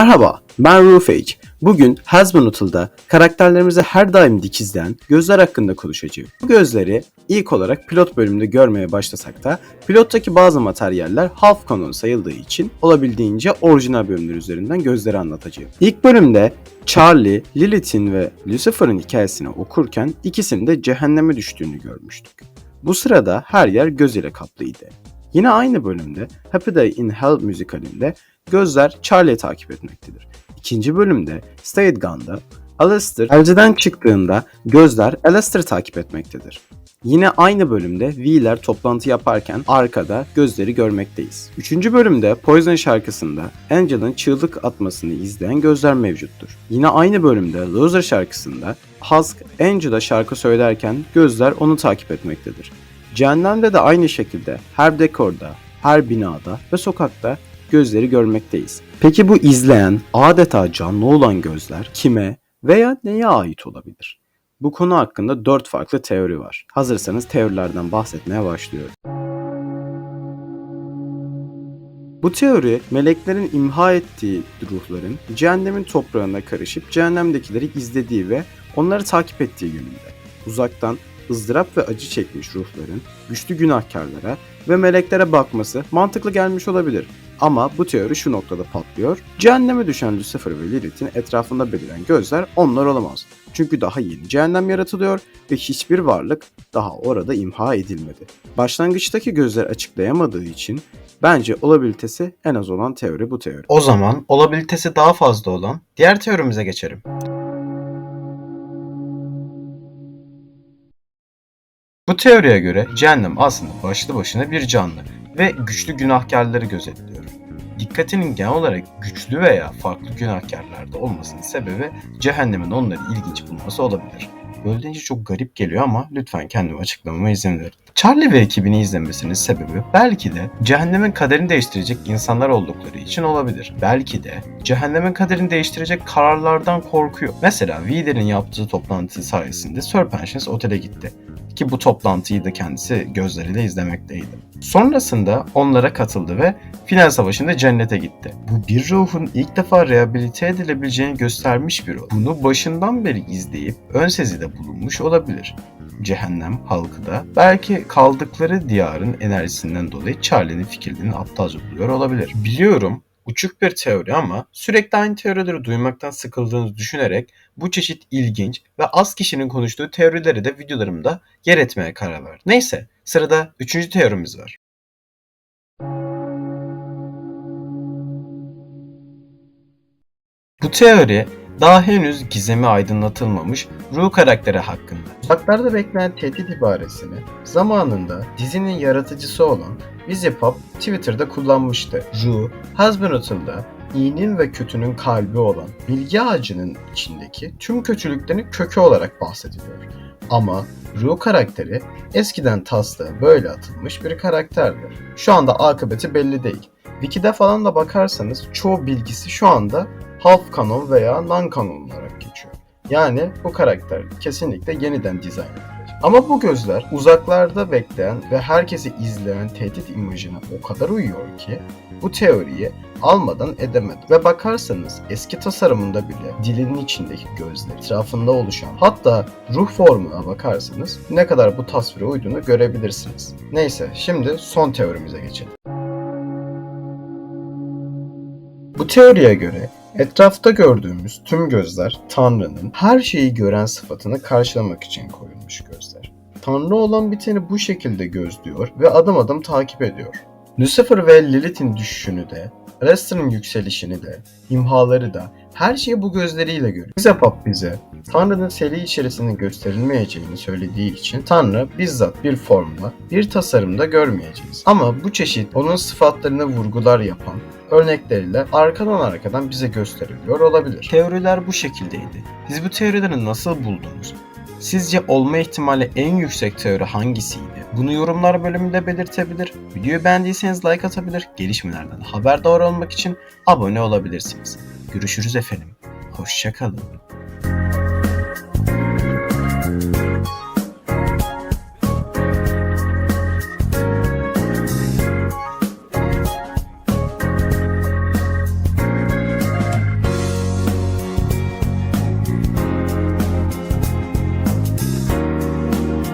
Merhaba, ben Rufage. Bugün Hasbunutul'da karakterlerimizi her daim dikizleyen gözler hakkında konuşacağım. Bu gözleri ilk olarak pilot bölümünde görmeye başlasak da pilottaki bazı materyaller half canon sayıldığı için olabildiğince orijinal bölümler üzerinden gözleri anlatacağım. İlk bölümde Charlie, Lilith'in ve Lucifer'ın hikayesini okurken ikisinin de cehenneme düştüğünü görmüştük. Bu sırada her yer göz ile kaplıydı. Yine aynı bölümde Happy Day in Hell müzikalinde gözler Charlie'yi takip etmektedir. İkinci bölümde Stay It Gun'da Alistair elciden çıktığında gözler Alistair'ı takip etmektedir. Yine aynı bölümde V'ler toplantı yaparken arkada gözleri görmekteyiz. Üçüncü bölümde Poison şarkısında Angel'ın çığlık atmasını izleyen gözler mevcuttur. Yine aynı bölümde Loser şarkısında Husk Angel'a şarkı söylerken gözler onu takip etmektedir. Cehennemde de aynı şekilde her dekorda, her binada ve sokakta gözleri görmekteyiz. Peki bu izleyen, adeta canlı olan gözler kime veya neye ait olabilir? Bu konu hakkında 4 farklı teori var. Hazırsanız teorilerden bahsetmeye başlıyorum. Bu teori meleklerin imha ettiği ruhların cehennemin toprağına karışıp cehennemdekileri izlediği ve onları takip ettiği yönünde. Uzaktan ızdırap ve acı çekmiş ruhların güçlü günahkarlara ve meleklere bakması mantıklı gelmiş olabilir. Ama bu teori şu noktada patlıyor. Cehenneme düşen Lucifer ve Lilith'in etrafında beliren gözler onlar olamaz. Çünkü daha yeni cehennem yaratılıyor ve hiçbir varlık daha orada imha edilmedi. Başlangıçtaki gözler açıklayamadığı için bence olabilitesi en az olan teori bu teori. O zaman olabilitesi daha fazla olan diğer teorimize geçelim. Bu teoriye göre cehennem aslında başlı başına bir canlı ve güçlü günahkarları gözetliyor. Dikkatinin genel olarak güçlü veya farklı günahkarlarda olmasının sebebi cehennemin onları ilginç bulması olabilir. Böyle deyince çok garip geliyor ama lütfen kendime açıklamama izin verin. Charlie ve ekibini izlemesinin sebebi belki de cehennemin kaderini değiştirecek insanlar oldukları için olabilir. Belki de cehennemin kaderini değiştirecek kararlardan korkuyor. Mesela Weeder'in yaptığı toplantı sayesinde Sir Patience otele gitti ki bu toplantıyı da kendisi gözleriyle izlemekteydi. Sonrasında onlara katıldı ve final savaşında cennete gitti. Bu bir ruhun ilk defa rehabilite edilebileceğini göstermiş bir ruh. Bunu başından beri izleyip ön sezide bulunmuş olabilir. Cehennem halkı da belki kaldıkları diyarın enerjisinden dolayı Charlie'nin fikirlerini aptalca buluyor olabilir. Biliyorum uçuk bir teori ama sürekli aynı teorileri duymaktan sıkıldığınızı düşünerek bu çeşit ilginç ve az kişinin konuştuğu teorileri de videolarımda yer etmeye karar verdim. Neyse sırada üçüncü teorimiz var. Bu teori daha henüz gizemi aydınlatılmamış Ru karakteri hakkında. Uzaklarda bekleyen tehdit ibaresini zamanında dizinin yaratıcısı olan Vizipop Twitter'da kullanmıştı. Ru, Hasbunutul'da iyinin ve kötünün kalbi olan bilgi ağacının içindeki tüm kötülüklerin kökü olarak bahsediliyor. Ama Ru karakteri eskiden taslığa böyle atılmış bir karakterdir. Şu anda akıbeti belli değil. Wiki'de falan da bakarsanız çoğu bilgisi şu anda half canon veya non canon olarak geçiyor. Yani bu karakter kesinlikle yeniden dizayn edilecek. Ama bu gözler uzaklarda bekleyen ve herkesi izleyen tehdit imajına o kadar uyuyor ki bu teoriyi almadan edemedim. Ve bakarsanız eski tasarımında bile dilinin içindeki gözler etrafında oluşan hatta ruh formuna bakarsanız ne kadar bu tasvire uyduğunu görebilirsiniz. Neyse şimdi son teorimize geçelim. Bu teoriye göre etrafta gördüğümüz tüm gözler Tanrı'nın her şeyi gören sıfatını karşılamak için koyulmuş gözler. Tanrı olan biteni bu şekilde gözlüyor ve adım adım takip ediyor. Lucifer ve Lilith'in düşüşünü de, Alistair'ın yükselişini de, imhaları da her şeyi bu gözleriyle görüyor. Zepap bize Tanrı'nın seri içerisinde gösterilmeyeceğini söylediği için Tanrı bizzat bir formda, bir tasarımda görmeyeceğiz. Ama bu çeşit onun sıfatlarına vurgular yapan örnekleriyle arkadan arkadan bize gösteriliyor olabilir. Teoriler bu şekildeydi. Siz bu teorileri nasıl buldunuz? Sizce olma ihtimali en yüksek teori hangisiydi? Bunu yorumlar bölümünde belirtebilir. Videoyu beğendiyseniz like atabilir. Gelişmelerden haberdar olmak için abone olabilirsiniz. Görüşürüz efendim. Hoşçakalın.